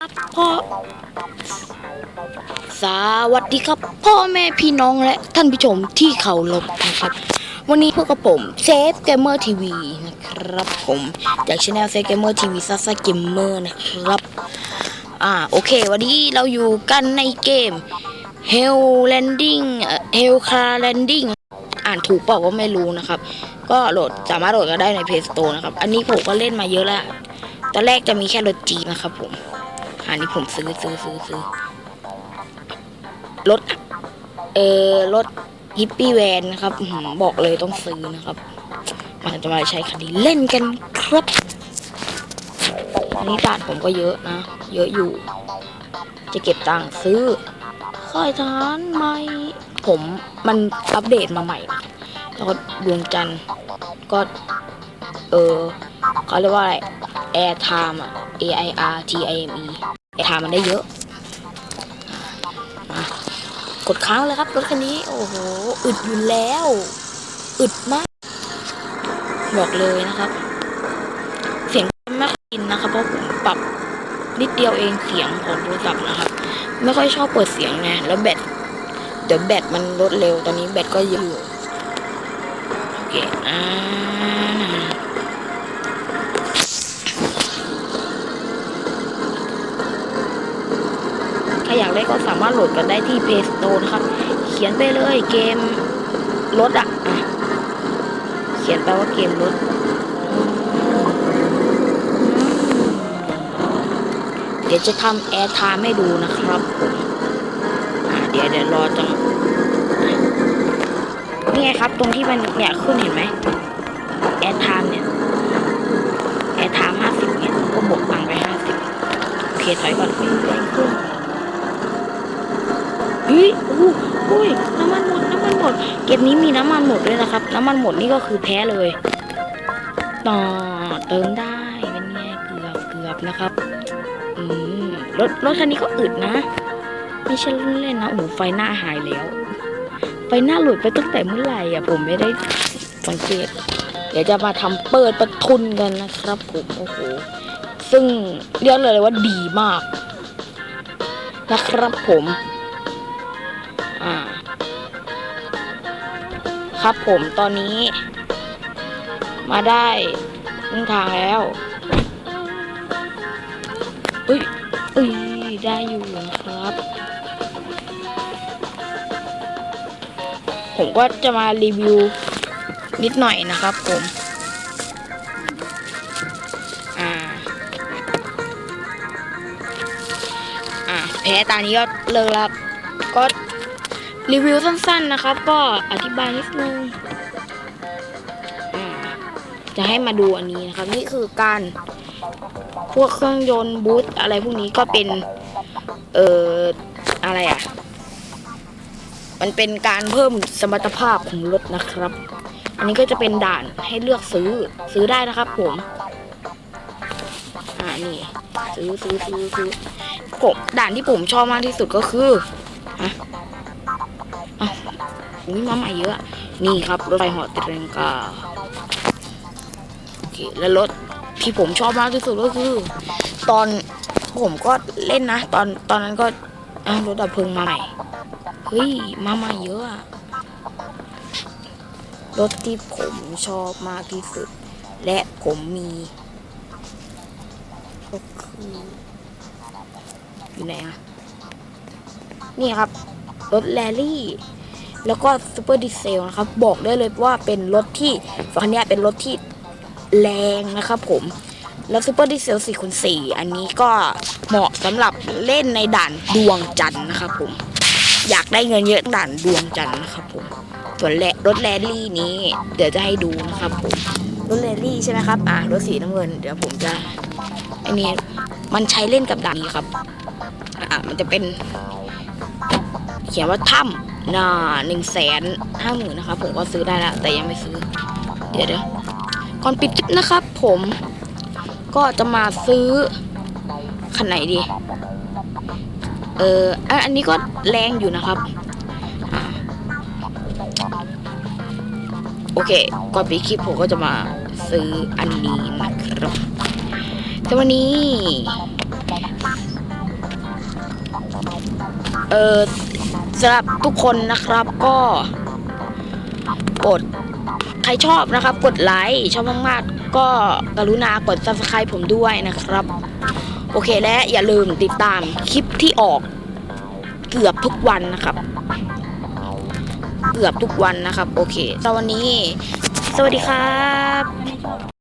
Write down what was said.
ครับพ่อสวัสดีครับ พ่อแม่พี่น้องและท่านผู้ชมที่เคารพนะครับ วันนี้พวกกับผมเซฟเกมเมอร์ทีวีนะครับผมจากช anel เซฟเกมเมอร์ทีวีซัสเกมเมอร์นะครับ อ่าโอเค วันนี้เราอยู่กันในเกม Hell Landing เอ่อ Hell Car Landing อ่านถูกเปล่าก็ไม่รู้นะครับ ก็โหลดสามารถโหลดกันได้ใน Play Store นะครับ อันนี้ผมก็เล่นมาเยอะแล้วตอนแรกจะมีแค่รถจีนะครับผม อันนี้ผมซื้อซื้อซื้อซื้อรถเออรถฮิปปี้แวนนะครับบอกเลยต้องซื้อนะครับมันจะมาใช้คันนี้เล่นกันครับอันนี้ตาดผมก็เยอะนะ เยอะอยู่ จะเก็บตังค์ซื้อค่ายทารใหม่ผมมันอัปเดตมาใหม่ แล้วก็ดวงจันทร์ก็ เออเขาเรียกว่าอะไร air time อะ A I R T I M E air time มันได้เยอะมากดค้างเลยครับรถคันนี้ โอ้โห อึดอยู่แล้ว อึดมาก บอกเลยนะครับ เสียงไม่ค่อยินนะครับ เพราะผมปรับนิดเดียวเองเสียงของโทรศัพท์นะครับ ไม่ค่อยชอบเปิดเสียงไงแล้วแบตเดี๋ยวแบตมันลดเร็ว ตอนนี้แบตก็เยอะโอเคอ่า ก็สามารถโหลดกันได้ที่ Play Store นะครับ เขียนไปเลยเกมรถอะอะ เขียนไปว่าเกมรถเดี๋ยวจะทำแอร์ไทม์ให้ดูนะครับเดี๋ยวเดี๋ยวรอจังนี่ไงครับ ตรงที่มันเนี่ยขึ้นเห็นไหมแอร์ไทม์เนี่ยแอร์ไทม์ห้าสิบเนี่ยก็บวกตังไปห้าสิบโอเคถอยก่อนไปขึ้น ฮ้ยโอ้โหโอ้ยน้ำมันหมด น้ำมันหมด เกมนี้มีน้ำมันหมดด้วยนะครับ น้ำมันหมดนี่ก็คือแพ้เลย ต่อเติมได้ เป็นไงเกือบเกือบนะครับ อืม รถ รถคันนี้ก็อึดนะ ไม่ใช่เล่นนะโอ้โหไฟหน้าหายแล้ว ไฟหน้าหลุดไปตั้งแต่เมื่อไหร่อะ ผมไม่ได้สังเกต เดี๋ยวจะมาทำเปิดประทุนกันนะครับผม โอ้โห ซึ่งเรียกเลยว่าดีมากนะครับผม อ่า ครับผมตอนนี้ มาได้ครึ่งทางแล้วอุ้ยอุ้ยได้อยู่นะครับ ผมก็จะมารีวิวนิดหน่อยนะครับผมอ่าอ่าแพ้ตานี้ก็เลิกแล้วก็ รีวิวสั้นๆนะครับ ก็อธิบายนิดนึงจะให้มาดูอันนี้นะครับ นี่คือการพวกเครื่องยนต์บูทอะไรพวกนี้ก็เป็น เอ่ออะไรอะ มันเป็นการเพิ่มสมรรถภาพของรถนะครับ อันนี้ก็จะเป็นด่านให้เลือกซื้อซื้อได้นะครับ ผม อ่านี่ซื้อซื้อซื้อซื้อผมด่านที่ผมชอบมากที่สุดก็คือฮะ อุ้ยมาใหม่เยอะ นี่ครับรถไฟหอตเรงกาโอเคแล้วรถที่ผมชอบมากที่สุดก็คือ ตอนผมก็เล่นนะ ตอนตอนนั้นก็อะรถดับเพลิงมาใหม่เฮ้ยมาใหม่เยอะอะรถที่ผมชอบมากที่สุด และผมมีก็คืออยู่ไหนอะนี่ครับ รถแรลลี่ แล้วก็ซูเปอร์ดีเซลนะครับบอกได้เลยว่าเป็นรถที่คันนี้เป็นรถที่แรงนะครับผมแล้วซูเปอร์ดีเซล4คูณ4อันนี้ก็เหมาะสำหรับเล่นในด่านดวงจันทร์นะครับผมอยากได้เงินเยอะด่านดวงจันทร์นะครับผมส่วนแรรถแรลลี่นี้เดี๋ยวจะให้ดูนะครับผมรถแรลลี่ใช่ไหมครับอ่ารถสีน้ำเงิน เดี๋ยวผมจะอันนี้มันใช้เล่นกับด่านนี้ครับอ่ามันจะเป็น เขียนว่าถ้ำ น่าหนึ่งแสนห้าหมื่นนะครับผมก็ซื้อได้แล้วแต่ยังไม่ซื้อ เดี๋ยวเดี๋ยวก่อนปิดคลิปนะครับ ผมก็จะมาซื้อคันไหนดี เอออันนี้ก็แรงอยู่นะครับอโอเค ก่อนปิดคลิปผมก็จะมาซื้ออันนี้นะครับแต่วันนี้ เออ สำหรับทุกคนนะครับก็กดใครชอบนะครับ กดไลค์ชอบมากๆ ก็กรุณากด subscribe ผมด้วยนะครับ โอเคและอย่าลืมติดตามคลิปที่ออกเกือบทุกวันนะครับ เกือบทุกวันนะครับ โอเคสำหรับวันนี้ สวัสดีครับ